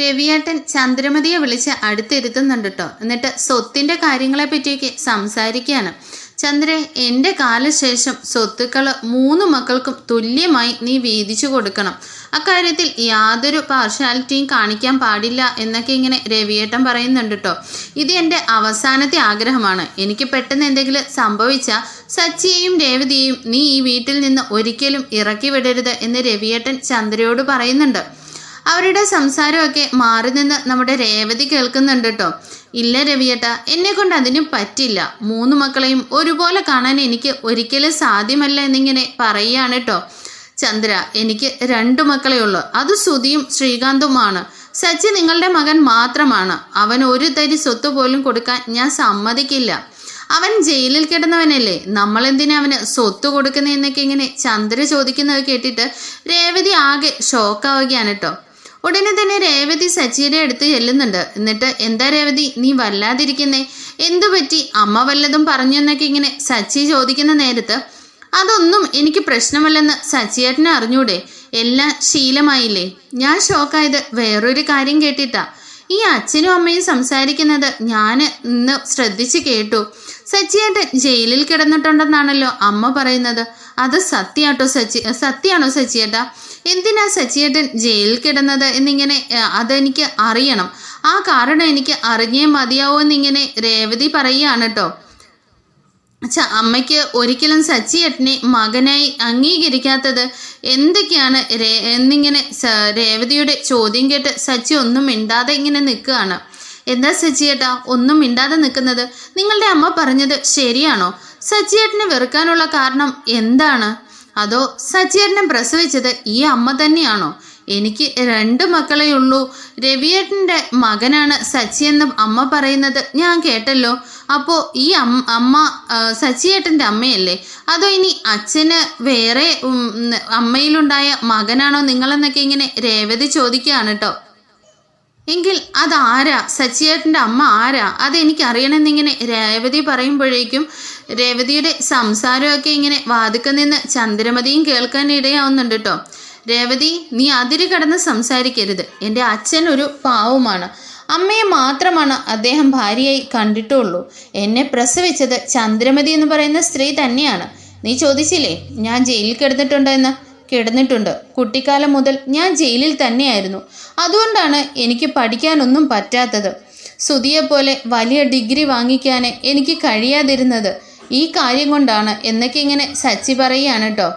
രവിയേട്ടൻ ചന്ദ്രമതിയെ വിളിച്ച് അടുത്തിരുത്തുന്നുണ്ട് കേട്ടോ എന്നിട്ട് സ്വത്തിന്റെ കാര്യങ്ങളെ പറ്റിയൊക്കെ സംസാരിക്കുകയാണ്. ചന്ദ്ര എന്റെ കാലശേഷം സ്വത്തുക്കൾ മൂന്ന് മക്കൾക്കും തുല്യമായി നീ വീതിച്ചു കൊടുക്കണം. അക്കാര്യത്തിൽ യാതൊരു പാർഷ്യാലിറ്റിയും കാണിക്കാൻ പാടില്ല എന്നൊക്കെ ഇങ്ങനെ രവിയേട്ടൻ പറയുന്നുണ്ട് കേട്ടോ ഇത് എന്റെ അവസാനത്തെ ആഗ്രഹമാണ്. എനിക്ക് പെട്ടെന്ന് എന്തെങ്കിലും സംഭവിച്ചാൽ സച്ചിയെയും രേവതിയെയും നീ ഈ വീട്ടിൽ നിന്ന് ഒരിക്കലും ഇറക്കി വിടരുത് എന്ന് രവിയേട്ടൻ ചന്ദ്രയോട് പറയുന്നുണ്ട്. അവരുടെ സംസാരമൊക്കെ മാറി നിന്ന് നമ്മുടെ രേവതി കേൾക്കുന്നുണ്ട് കേട്ടോ ഇല്ല രവിയേട്ട എന്നെ കൊണ്ട് അതിന് പറ്റില്ല. മൂന്ന് മക്കളെയും ഒരുപോലെ കാണാൻ എനിക്ക് ഒരിക്കലും സാധ്യമല്ല എന്നിങ്ങനെ പറയുകയാണ് കേട്ടോ ചന്ദ്ര എനിക്ക് രണ്ടു മക്കളേ ഉള്ളൂ. അത് സുധിയും ശ്രീകാന്തുമാണ്. സച്ചി നിങ്ങളുടെ മകൻ മാത്രമാണ്. അവൻ ഒരു തരി സ്വത്ത് പോലും കൊടുക്കാൻ ഞാൻ സമ്മതിക്കില്ല. അവൻ ജയിലിൽ കിടന്നവനല്ലേ? നമ്മൾ എന്തിനാ അവന് സ്വത്ത് കൊടുക്കുന്നതെന്നൊക്കെ ഇങ്ങനെ ചന്ദ്ര ചോദിക്കുന്നത് കേട്ടിട്ട് രേവതി ആകെ ഷോക്കാവുകയാണ് കേട്ടോ ഉടനെ തന്നെ രേവതി സച്ചിയുടെ അടുത്ത് ചെല്ലുന്നുണ്ട്. എന്നിട്ട് എന്താ രേവതി നീ വല്ലാതിരിക്കുന്നേ? എന്തു പറ്റി? അമ്മ വല്ലതും പറഞ്ഞു എന്നൊക്കെ ഇങ്ങനെ സച്ചി ചോദിക്കുന്ന നേരത്ത് അതൊന്നും എനിക്ക് പ്രശ്നമല്ലെന്ന് സച്ചിയേട്ടനെ അറിഞ്ഞൂടെ? എല്ലാം ശീലമായില്ലേ? ഞാൻ ഷോക്കായത് വേറൊരു കാര്യം കേട്ടിട്ടാ. ഈ അച്ഛനും അമ്മയും സംസാരിക്കുന്നത് ഞാൻ ഇന്ന് ശ്രദ്ധിച്ച് കേട്ടു. സച്ചിയേട്ടൻ ജയിലിൽ കിടന്നിട്ടുണ്ടെന്നാണല്ലോ അമ്മ പറയുന്നത്. അത് സത്യാട്ടോ സച്ചി സത്യാണോ സച്ചിയേട്ടാ? എന്തിനാ സച്ചിയേട്ടൻ ജയിലിൽ കിടന്നത് എന്നിങ്ങനെ അതെനിക്ക് അറിയണം. ആ കാരണം എനിക്ക് അറിഞ്ഞേ മതിയാവൂ എന്നിങ്ങനെ രേവതി പറയുകയാണ് കേട്ടോ അമ്മയ്ക്ക് ഒരിക്കലും സച്ചിയേട്ടനെ മകനായി അംഗീകരിക്കാത്തത് എന്തൊക്കെയാണ് രേ എന്നിങ്ങനെ രേവതിയുടെ ചോദ്യം കേട്ട് സച്ചി ഒന്നും മിണ്ടാതെ ഇങ്ങനെ നിൽക്കുകയാണ്. എന്താ സജിയേട്ടാ ഒന്നും മിണ്ടാതെ നിൽക്കുന്നത്? നിങ്ങളുടെ അമ്മ പറഞ്ഞത് ശരിയാണോ? സജിയേട്ടനെ വെറുക്കാനുള്ള കാരണം എന്താണ്? അതോ സജിയേട്ടനെ പ്രസവിച്ചത് ഈ അമ്മ തന്നെയാണോ? എനിക്ക് രണ്ട് മക്കളേ ഉള്ളൂ. രവിയേട്ടന്റെ മകനാണ് സച്ചി എന്ന് അമ്മ പറയുന്നത് ഞാൻ കേട്ടല്ലോ. അപ്പോൾ ഈ അമ്മ അമ്മ സച്ചിയേട്ടന്റെ അമ്മയല്ലേ? അതോ ഇനി അച്ഛന് വേറെ അമ്മയിലുണ്ടായ മകനാണോ നിങ്ങളെന്നൊക്കെ ഇങ്ങനെ രേവതി ചോദിക്കുകയാണ് കേട്ടോ. എങ്കിൽ അതാരാ? സച്ചിയേട്ടന്റെ അമ്മ ആരാ? അതെനിക്ക് അറിയണമെന്നിങ്ങനെ രേവതി പറയുമ്പോഴേക്കും രേവതിയുടെ സംസാരമൊക്കെ ഇങ്ങനെ വാതുക്ക നിന്ന് ചന്ദ്രമതിയും കേൾക്കാൻ ഇടയാവുന്നുണ്ട് കേട്ടോ രേവതി നീ അതിര് കടന്ന് സംസാരിക്കരുത്. എന്റെ അച്ഛൻ ഒരു പാവമാണ്. അമ്മയെ മാത്രമാണ് അദ്ദേഹം ഭാര്യയായി കണ്ടിട്ടുള്ളൂ. എന്നെ പ്രസവിച്ചത് ചന്ദ്രമതി എന്ന് പറയുന്ന സ്ത്രീ തന്നെയാണ്. നീ ചോദിച്ചില്ലേ ഞാൻ ജയിലിൽ കിടന്നിട്ടുണ്ടോ എന്ന് കിടന്നിട്ടുണ്ട്. കുട്ടിക്കാലം മുതൽ ഞാൻ ജയിലിൽ തന്നെയായിരുന്നു. അതുകൊണ്ടാണ് എനിക്ക് പഠിക്കാനൊന്നും പറ്റാത്തത്. സുതിയെപ്പോലെ വലിയ ഡിഗ്രി വാങ്ങിക്കാൻ എനിക്ക് കഴിയാതിരുന്നത് ഈ കാര്യം കൊണ്ടാണ് എന്നൊക്കെ ഇങ്ങനെ സച്ചി പറയുകയാണ് കേട്ടോ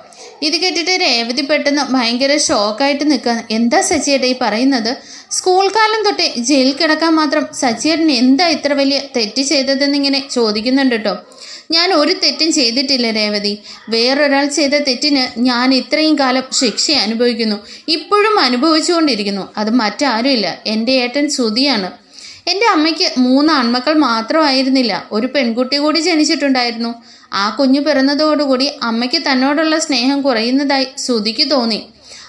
ഇത് കേട്ടിട്ട് രേവതി പെട്ടെന്ന് ഭയങ്കര ഷോക്കായിട്ട് നിൽക്കുക എന്താ സച്ചിയേട്ടാ ഈ പറയുന്നത്? സ്കൂൾ കാലം തൊട്ടേ ജയിലിൽ കിടക്കാൻ മാത്രം സച്ചിയേട്ടൻ എന്താ ഇത്ര വലിയ തെറ്റ് ചെയ്തതെന്നിങ്ങനെ ചോദിക്കുന്നുണ്ട് കേട്ടോ ഞാൻ ഒരു തെറ്റും ചെയ്തിട്ടില്ല രേവതി. വേറൊരാൾ ചെയ്ത തെറ്റിന് ഞാൻ ഇത്രയും കാലം ശിക്ഷ അനുഭവിക്കുന്നു. ഇപ്പോഴും അനുഭവിച്ചുകൊണ്ടിരിക്കുന്നു. അത് മറ്റാരുമില്ല. എന്റെ ഏട്ടൻ ശ്രുതിയാണ്. എന്റെ അമ്മയ്ക്ക് മൂന്ന് ആൺമക്കൾ മാത്രമായിരുന്നില്ല. ഒരു പെൺകുട്ടി കൂടി ജനിച്ചിട്ടുണ്ടായിരുന്നു. ആ കുഞ്ഞു പിറന്നതോടുകൂടി അമ്മയ്ക്ക് തന്നോടുള്ള സ്നേഹം കുറയുന്നതായി ശ്രുതിക്ക് തോന്നി.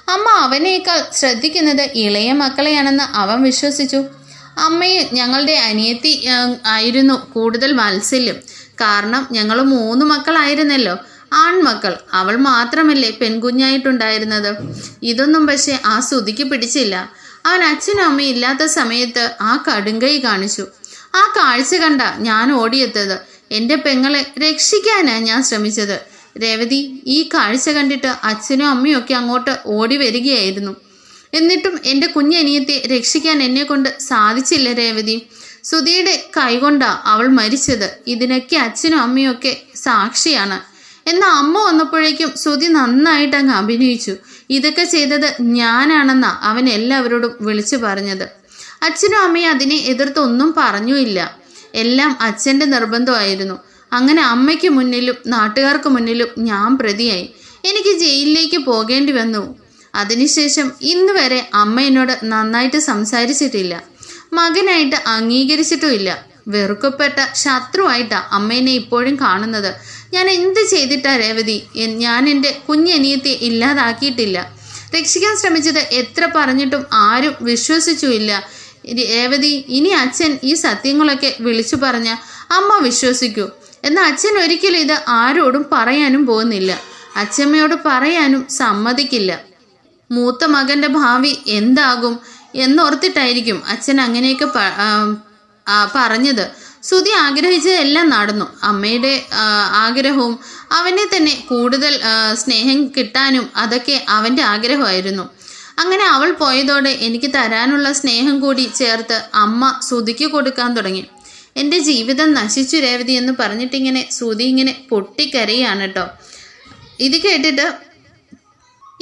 അമ്മ അവനേക്കാൾ ശ്രദ്ധിക്കുന്നത് ഇളയ മക്കളെയാണെന്ന് അവൻ വിശ്വസിച്ചു. അമ്മയും ഞങ്ങളുടെ അനിയത്തി ആയിരുന്നു കൂടുതൽ വാത്സല്യം. കാരണം ഞങ്ങൾ മൂന്ന് മക്കളായിരുന്നല്ലോ. ആൺമക്കൾ. അവൾ മാത്രമല്ലേ പെൺകുഞ്ഞായിട്ടുണ്ടായിരുന്നത്. ഇതൊന്നും പക്ഷേ ആ സുതിക്ക് പിടിച്ചില്ല. അവൻ അച്ഛനും അമ്മയും ഇല്ലാത്ത സമയത്ത് ആ കടുങ്കൈ കാണിച്ചു. ആ കാഴ്ച കണ്ട ഞാൻ ഓടിയെത്തത്. എന്റെ പെങ്ങളെ രക്ഷിക്കാനാണ് ഞാൻ ശ്രമിച്ചത്. രേവതി ഈ കാഴ്ച കണ്ടിട്ട് അച്ഛനും അമ്മയും ഒക്കെ അങ്ങോട്ട് ഓടി വരികയായിരുന്നു. എന്നിട്ടും എന്റെ കുഞ്ഞനിയത്തെ രക്ഷിക്കാൻ എന്നെ കൊണ്ട് സാധിച്ചില്ല രേവതി. സുധിയുടെ കൈകൊണ്ടാ അവൾ മരിച്ചത്. ഇതിനൊക്കെ അച്ഛനും അമ്മയും ഒക്കെ സാക്ഷിയാണ്. എന്നാൽ അമ്മ വന്നപ്പോഴേക്കും സുധി നന്നായിട്ട് അങ്ങ് അഭിനയിച്ചു. ഇതൊക്കെ ചെയ്തത് ഞാനാണെന്നാ അവൻ എല്ലാവരോടും വിളിച്ചു പറഞ്ഞത്. അച്ഛനും അമ്മയും അതിനെ എതിർത്തൊന്നും പറഞ്ഞുമില്ല. എല്ലാം അച്ഛന്റെ നിർബന്ധമായിരുന്നു. അങ്ങനെ അമ്മയ്ക്ക് മുന്നിലും നാട്ടുകാർക്ക് മുന്നിലും ഞാൻ പ്രതിയായി. എനിക്ക് ജയിലിലേക്ക് പോകേണ്ടി വന്നു. അതിനുശേഷം ഇന്ന് വരെ അമ്മ എന്നോട് നന്നായിട്ട് സംസാരിച്ചിട്ടില്ല. മകനായിട്ട് അംഗീകരിച്ചിട്ടുമില്ല. വെറുക്കപ്പെട്ട ശത്രുവായിട്ടാ അമ്മേനെ ഇപ്പോഴും കാണുന്നത്. ഞാൻ എന്ത് ചെയ്തിട്ടാ രേവതി? ഞാൻ എന്റെ കുഞ്ഞനിയത്തെ ഇല്ലാതാക്കിയിട്ടില്ല. രക്ഷിക്കാൻ ശ്രമിച്ചത് എത്ര പറഞ്ഞിട്ടും ആരും വിശ്വസിച്ചുമില്ല. രേവതി ഇനി അച്ഛൻ ഈ സത്യങ്ങളൊക്കെ വിളിച്ചു പറഞ്ഞ അമ്മ വിശ്വസിക്കൂ. എന്നാൽ അച്ഛൻ ഒരിക്കലും ഇത് ആരോടും പറയാനും പോകുന്നില്ല. അച്ഛമ്മയോട് പറയാനും സമ്മതിക്കില്ല. മൂത്ത മകന്റെ ഭാവി എന്താകും? എന്നോർത്തിട്ടായിരിക്കും അച്ഛൻ അങ്ങനെയൊക്കെ പറഞ്ഞത്. സുധി ആഗ്രഹിച്ചതെല്ലാം നടന്നു. അമ്മയുടെ ആഗ്രഹവും അവനെ തന്നെ കൂടുതൽ സ്നേഹം കിട്ടാനും അതൊക്കെ അവന്റെ ആഗ്രഹമായിരുന്നു. അങ്ങനെ അവൾ പോയതോടെ എനിക്ക് തരാനുള്ള സ്നേഹം കൂടി ചേർത്ത് അമ്മ സുധിക്ക് കൊടുക്കാൻ തുടങ്ങി. എന്റെ ജീവിതം നശിച്ചു രേവതി എന്ന് പറഞ്ഞിട്ടിങ്ങനെ സുധി ഇങ്ങനെ പൊട്ടിക്കരയാണ് കേട്ടോ ഇത് കേട്ടിട്ട്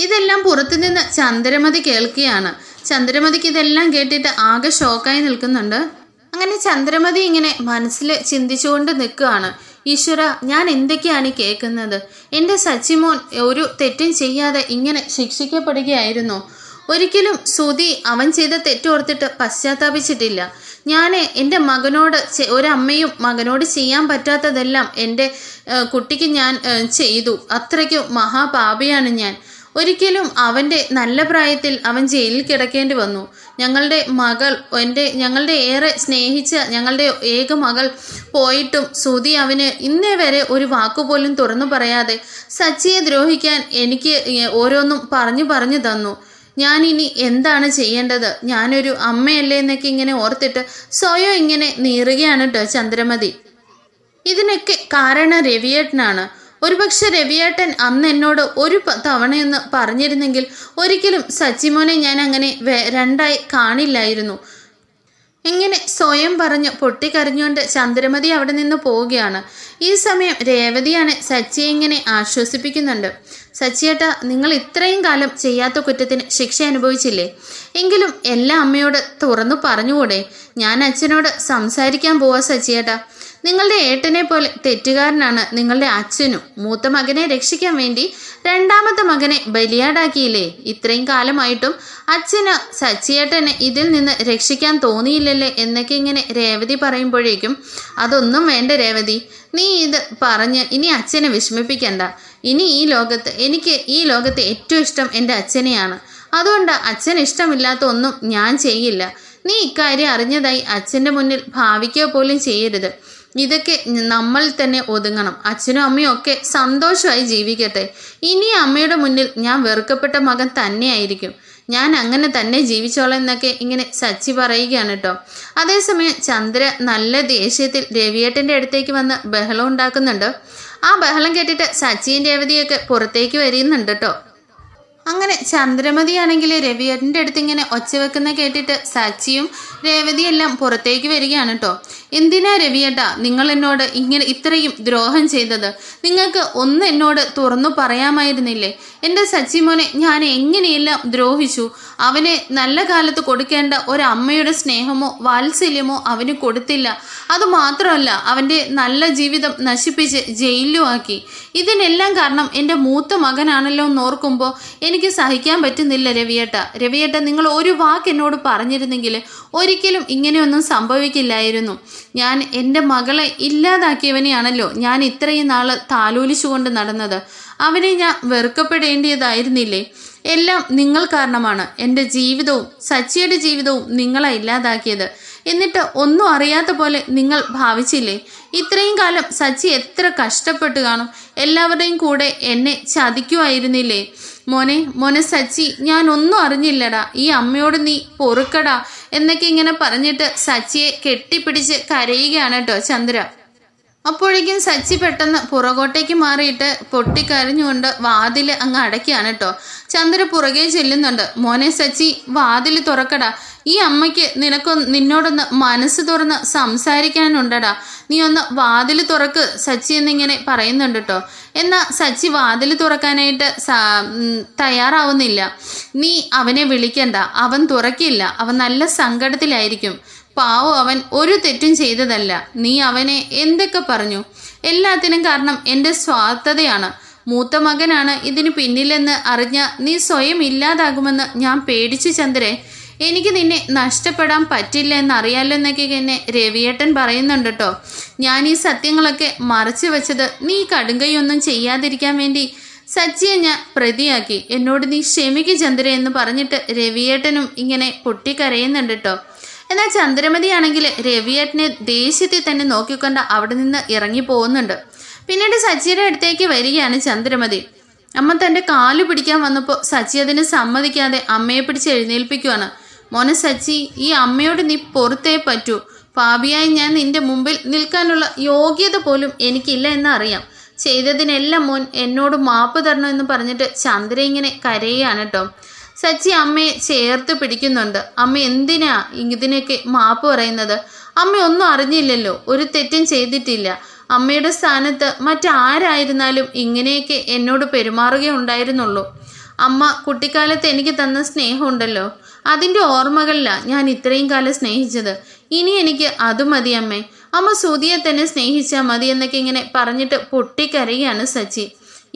ഇതെല്ലാം പുറത്തുനിന്ന് ചന്ദ്രമതി കേൾക്കുകയാണ്. ചന്ദ്രമതിക്ക് ഇതെല്ലാം കേട്ടിട്ട് ആകെ ഷോക്കായി നിൽക്കുന്നുണ്ട്. അങ്ങനെ ചന്ദ്രമതി ഇങ്ങനെ മനസ്സിൽ ചിന്തിച്ചുകൊണ്ട് നിൽക്കുകയാണ്. ഈശ്വര ഞാൻ എന്തൊക്കെയാണ് കേൾക്കുന്നത്? എന്റെ സച്ചിമോൻ ഒരു തെറ്റും ചെയ്യാതെ ഇങ്ങനെ ശിക്ഷിക്കപ്പെടുകയായിരുന്നു. ഒരിക്കലും സുധി അവൻ ചെയ്ത തെറ്റോർത്തിട്ട് പശ്ചാത്താപിച്ചിട്ടില്ല. ഞാൻ എന്റെ മകനോട് ഒരമ്മയും മകനോട് ചെയ്യാൻ പറ്റാത്തതെല്ലാം എന്റെ കുട്ടിക്ക് ഞാൻ ചെയ്തു. അത്രയ്ക്കും മഹാപാപിയാണ് ഞാൻ. ഒരിക്കലും അവന്റെ നല്ല പ്രായത്തിൽ അവൻ ജയിലിൽ കിടക്കേണ്ടി വന്നു. ഞങ്ങളുടെ മകൾ എന്റെ ഞങ്ങളുടെ ഏറെ സ്നേഹിച്ച ഞങ്ങളുടെ ഏക മകൾ പോയിട്ടും സുതി അവന് ഇന്നേ വരെ ഒരു വാക്കുപോലും തുറന്നു പറയാതെ സച്ചിയെ ദ്രോഹിക്കാൻ എനിക്ക് ഓരോന്നും പറഞ്ഞു പറഞ്ഞു തന്നു. ഞാൻ ഇനി എന്താണ് ചെയ്യേണ്ടത്? ഞാനൊരു അമ്മയല്ലേ എന്നൊക്കെ ഇങ്ങനെ ഓർത്തിട്ട് സ്വയം ഇങ്ങനെ നീറുകയാണ് കേട്ടോ ചന്ദ്രമതി. ഇതിനൊക്കെ കാരണം രവിയേട്ടനാണ്. ഒരുപക്ഷെ രവിയേട്ടൻ അന്ന് എന്നോട് ഒരു തവണയൊന്ന് പറഞ്ഞിരുന്നെങ്കിൽ ഒരിക്കലും സച്ചിമോനെ ഞാൻ അങ്ങനെ രണ്ടായി കാണില്ലായിരുന്നു. ഇങ്ങനെ സ്വയം പറഞ്ഞ് പൊട്ടിക്കരഞ്ഞുകൊണ്ട് ചന്ദ്രമതി അവിടെ നിന്ന് പോവുകയാണ്. ഈ സമയം രേവതിയാണ് സച്ചിയെ ഇങ്ങനെ ആശ്വസിപ്പിക്കുന്നുണ്ട്. സച്ചിയേട്ട നിങ്ങൾ ഇത്രയും കാലം ചെയ്യാത്ത കുറ്റത്തിന് ശിക്ഷ അനുഭവിച്ചില്ലേ? എങ്കിലും എല്ലാ അമ്മയോട് തുറന്നു പറഞ്ഞുകൂടെ? ഞാൻ അച്ഛനോട് സംസാരിക്കാൻ പോവാ സച്ചിയേട്ടാ. നിങ്ങളുടെ ഏട്ടനെ പോലെ തെറ്റുകാരനാണ് നിങ്ങളുടെ അച്ഛനും. മൂത്ത മകനെ രക്ഷിക്കാൻ വേണ്ടി രണ്ടാമത്തെ മകനെ ബലിയാടാക്കിയില്ലേ? ഇത്രയും കാലമായിട്ടും അച്ഛന് സച്ചിയേട്ടനെ ഇതിൽ നിന്ന് രക്ഷിക്കാൻ തോന്നിയില്ലല്ലേ എന്നൊക്കെ ഇങ്ങനെ രേവതി പറയുമ്പോഴേക്കും അതൊന്നും വേണ്ട രേവതി നീ ഇത് പറഞ്ഞ് ഇനി അച്ഛനെ വിഷമിപ്പിക്കണ്ട. ഇനി ഈ ലോകത്ത് എനിക്ക് ഈ ലോകത്തെ ഏറ്റവും ഇഷ്ടം എന്റെ അച്ഛനെയാണ്. അതുകൊണ്ട് അച്ഛൻ ഇഷ്ടമില്ലാത്ത ഒന്നും ഞാൻ ചെയ്യില്ല. നീ ഇക്കാര്യം അറിഞ്ഞതായി അച്ഛന്റെ മുന്നിൽ ഭാവിക്കുക പോലും ചെയ്യരുത്. ഇതൊക്കെ നമ്മൾ തന്നെ ഒതുങ്ങണം. അച്ഛനും അമ്മയും ഒക്കെ സന്തോഷമായി ജീവിക്കട്ടെ. ഇനി അമ്മയുടെ മുന്നിൽ ഞാൻ വെറുക്കപ്പെട്ട മകൻ തന്നെയായിരിക്കും. ഞാൻ അങ്ങനെ തന്നെ ജീവിച്ചോളാം എന്നൊക്കെ ഇങ്ങനെ സച്ചി പറയുകയാണ് കേട്ടോ. അതേസമയം ചന്ദ്ര നല്ല ദേഷ്യത്തിൽ രവിയേട്ടന്റെ അടുത്തേക്ക് വന്ന് ബഹളം ഉണ്ടാക്കുന്നുണ്ട്. ആ ബഹളം കേട്ടിട്ട് സച്ചിയും രേവതിയൊക്കെ പുറത്തേക്ക് വരുന്നുണ്ട് കേട്ടോ. അങ്ങനെ ചന്ദ്രമതിയാണെങ്കിൽ രവിയേട്ടന്റെ അടുത്ത് ഇങ്ങനെ ഒച്ച വെക്കുന്ന കേട്ടിട്ട് സച്ചിയും രേവതിയെല്ലാം പുറത്തേക്ക് വരികയാണ് കേട്ടോ എന്തിനാ രവിയേട്ട നിങ്ങൾ എന്നോട് ഇങ്ങനെ ഇത്രയും ദ്രോഹം ചെയ്തത്? നിങ്ങൾക്ക് ഒന്ന് എന്നോട് തുറന്നു പറയാമായിരുന്നില്ലേ? എന്റെ സച്ചിമോനെ ഞാൻ എങ്ങനെയെല്ലാം ദ്രോഹിച്ചു? അവനെ നല്ല കാലത്ത് കൊടുക്കേണ്ട ഒരമ്മയുടെ സ്നേഹമോ വാത്സല്യമോ അവന് കൊടുത്തില്ല. അതുമാത്രമല്ല അവന്റെ നല്ല ജീവിതം നശിപ്പിച്ച് ജയിലിലുമാക്കി ഇതിനെല്ലാം കാരണം എന്റെ മൂത്ത മകനാണല്ലോ എന്ന് ഓർക്കുമ്പോൾ എനിക്ക് സഹിക്കാൻ പറ്റുന്നില്ല രവിയേട്ട. രവിയേട്ട നിങ്ങൾ ഒരു വാക്ക് എന്നോട് പറഞ്ഞിരുന്നെങ്കിൽ ഒരിക്കലും ഇങ്ങനെയൊന്നും സംഭവിക്കില്ലായിരുന്നു. ഞാൻ എന്റെ മകളെ ഇല്ലാതാക്കിയവനെയാണല്ലോ ഞാൻ ഇത്രയും നാൾ താലോലിച്ചുകൊണ്ട് നടന്നത്. അവനെ ഞാൻ വെറുക്കപ്പെടേണ്ടിയതായിരുന്നില്ലേ? എല്ലാം നിങ്ങൾ കാരണമാണ്. എന്റെ ജീവിതവും സച്ചിയുടെ ജീവിതവും നിങ്ങളെ ഇല്ലാതാക്കിയത്. എന്നിട്ട് ഒന്നും അറിയാത്ത പോലെ നിങ്ങൾ ഭാവിച്ചില്ലേ? ഇത്രയും കാലം സച്ചി എത്ര കഷ്ടപ്പെട്ട് കാണും. എല്ലാവരുടെയും കൂടെ എന്നെ ചതിക്കുമായിരുന്നില്ലേ മോനെ മോനെ സച്ചി ഞാൻ ഒന്നും അറിഞ്ഞില്ലടാ. ഈ അമ്മയോട് നീ പൊറുക്കടാ. എന്നൊക്കെ ഇങ്ങനെ പറഞ്ഞിട്ട് സച്ചിയെ കെട്ടിപ്പിടിച്ച് കരയുകയാണ് കേട്ടോ ചന്ദ്ര. അപ്പോഴേക്കും സച്ചി പെട്ടെന്ന് പുറകോട്ടേക്ക് മാറിയിട്ട് പൊട്ടിക്കരഞ്ഞുകൊണ്ട് വാതിൽ അങ്ങ് അടയ്ക്കുകയാണ് കേട്ടോ ചന്ദ്ര പുറകെ ചെല്ലുന്നുണ്ട്. മോനെ സച്ചി വാതിൽ തുറക്കടാ. ഈ അമ്മയ്ക്ക് നിനക്കൊ നിന്നോടൊന്ന് മനസ്സ് തുറന്ന് സംസാരിക്കാനുണ്ടടാ. നീ ഒന്ന് വാതിൽ തുറക്ക് സച്ചി എന്നിങ്ങനെ പറയുന്നുണ്ട് കേട്ടോ എന്നാൽ സച്ചി വാതിൽ തുറക്കാനായിട്ട് തയ്യാറാവുന്നില്ല. നീ അവനെ വിളിക്കണ്ട. അവൻ തുറക്കില്ല. അവൻ നല്ല സങ്കടത്തിലായിരിക്കും. പാവോ അവൻ ഒരു തെറ്റും ചെയ്തതല്ല. നീ അവനെ എന്തൊക്കെ പറഞ്ഞു? എല്ലാത്തിനും കാരണം എന്റെ സ്വാർത്ഥതയാണ്. മൂത്ത മകനാണ് ഇതിന് പിന്നിലെന്ന് അറിഞ്ഞ നീ സ്വയം ഇല്ലാതാകുമെന്ന് ഞാൻ പേടിച്ചു ചന്ദ്രേ. എനിക്ക് നിന്നെ നഷ്ടപ്പെടാൻ പറ്റില്ല എന്നറിയാലോ എന്നൊക്കെ എന്നെ രവിയേട്ടൻ പറയുന്നുണ്ട് കേട്ടോ ഞാൻ ഈ സത്യങ്ങളൊക്കെ മറച്ചു വെച്ചത് നീ കടുങ്കയൊന്നും ചെയ്യാതിരിക്കാൻ വേണ്ടി സച്ചിയെ ഞാൻ പ്രതിയാക്കി. എന്നോട് നീ ക്ഷമിക്ക് ചന്ദ്ര എന്ന് പറഞ്ഞിട്ട് രവിയേട്ടനും ഇങ്ങനെ പൊട്ടിക്കരയുന്നുണ്ട് കേട്ടോ എന്നാൽ ചന്ദ്രമതിയാണെങ്കിൽ രവിയേട്ടനെ ദേഷ്യത്തിൽ തന്നെ നോക്കിക്കൊണ്ട് അവിടെ നിന്ന് ഇറങ്ങി പോകുന്നുണ്ട്. പിന്നീട് സച്ചിയുടെ അടുത്തേക്ക് വരികയാണ് ചന്ദ്രമതി. അമ്മ തന്റെ കാൽ പിടിക്കാൻ വന്നപ്പോൾ സച്ചി അതിന് സമ്മതിക്കാതെ അമ്മയെ പിടിച്ച് എഴുന്നേൽപ്പിക്കുവാണ്. മോനെ സച്ചി ഈ അമ്മയോട് നീ പൊറത്തേ പറ്റൂ. പാപിയായി ഞാൻ നിന്റെ മുമ്പിൽ നിൽക്കാനുള്ള യോഗ്യത പോലും എനിക്കില്ല എന്നറിയാം. ചെയ്തതിനെല്ലാം മോൻ എന്നോട് മാപ്പ് തരണമെന്ന് പറഞ്ഞിട്ട് ചന്ദ്ര ഇങ്ങനെ കരയുകയാണ് കേട്ടോ സച്ചി അമ്മയെ ചേർത്ത് പിടിക്കുന്നുണ്ട്. അമ്മ എന്തിനാ ഇതിനൊക്കെ മാപ്പ് പറയുന്നത്? അമ്മ ഒന്നും അറിഞ്ഞില്ലല്ലോ. ഒരു തെറ്റും ചെയ്തിട്ടില്ല. അമ്മയുടെ സ്ഥാനത്ത് മറ്റാരായിരുന്നാലും ഇങ്ങനെയൊക്കെ എന്നോട് പെരുമാറുകയുണ്ടായിരുന്നുള്ളൂ. അമ്മ കുട്ടിക്കാലത്ത് എനിക്ക് തന്ന സ്നേഹമുണ്ടല്ലോ. അതിന്റെ ഓർമ്മകളിലാണ് ഞാൻ ഇത്രയും കാലം സ്നേഹിച്ചത്. ഇനി എനിക്ക് അത് മതി അമ്മേ. അമ്മ സുതിയെ തന്നെ സ്നേഹിച്ചാൽ മതി എന്നൊക്കെ ഇങ്ങനെ പറഞ്ഞിട്ട് പൊട്ടിക്കരയാണ് സച്ചി.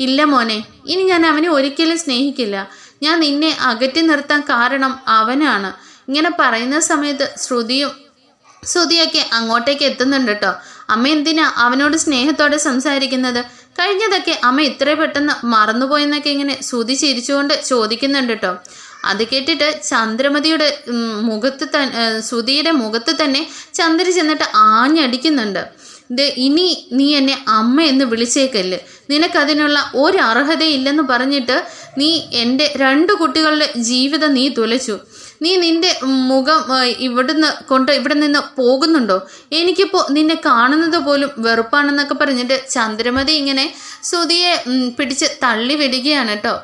ഇല്ല മോനെ ഇനി ഞാൻ അവനെ ഒരിക്കലും സ്നേഹിക്കില്ല. ഞാൻ നിന്നെ അകറ്റി നിർത്താൻ കാരണം അവനാണ്. ഇങ്ങനെ പറയുന്ന സമയത്ത് ശ്രുതിയും ശ്രുതിയൊക്കെ അങ്ങോട്ടേക്ക് എത്തുന്നുണ്ട് കേട്ടോ അമ്മ എന്തിനാ അവനോട് സ്നേഹത്തോടെ സംസാരിക്കുന്നത്? കഴിഞ്ഞതൊക്കെ അമ്മ ഇത്ര പെട്ടെന്ന് മറന്നുപോയെന്നൊക്കെ ഇങ്ങനെ ശ്രുതി ചിരിച്ചുകൊണ്ട് ചോദിക്കുന്നുണ്ട് കേട്ടോ അത് കേട്ടിട്ട് ചന്ദ്രമതിയുടെ മുഖത്ത് തന്നെ ശ്രുതിയുടെ മുഖത്ത് തന്നെ ചന്ദ്ര ചെന്നിട്ട് ആഞ്ഞടിക്കുന്നുണ്ട്. ഇത് ഇനി നീ എന്നെ അമ്മ എന്ന് വിളിച്ചേക്കല്ല്. നിനക്കതിനുള്ള ഒരു അർഹതയില്ലെന്ന് പറഞ്ഞിട്ട് നീ എന്റെ രണ്ട് കുട്ടികളുടെ ജീവിതം നീ തുലച്ചു. നീ നിന്റെ മുഖം ഇവിടുന്ന് കൊണ്ട് ഇവിടെ നിന്ന് പോകുന്നുണ്ടോ? എനിക്കിപ്പോൾ നിന്നെ കാണുന്നത് പോലും വെറുപ്പാണെന്നൊക്കെ പറഞ്ഞിട്ട് ചന്ദ്രമതി ഇങ്ങനെ ശ്രുതിയെ പിടിച്ച് തള്ളി വിടുകയാണ് കേട്ടോ.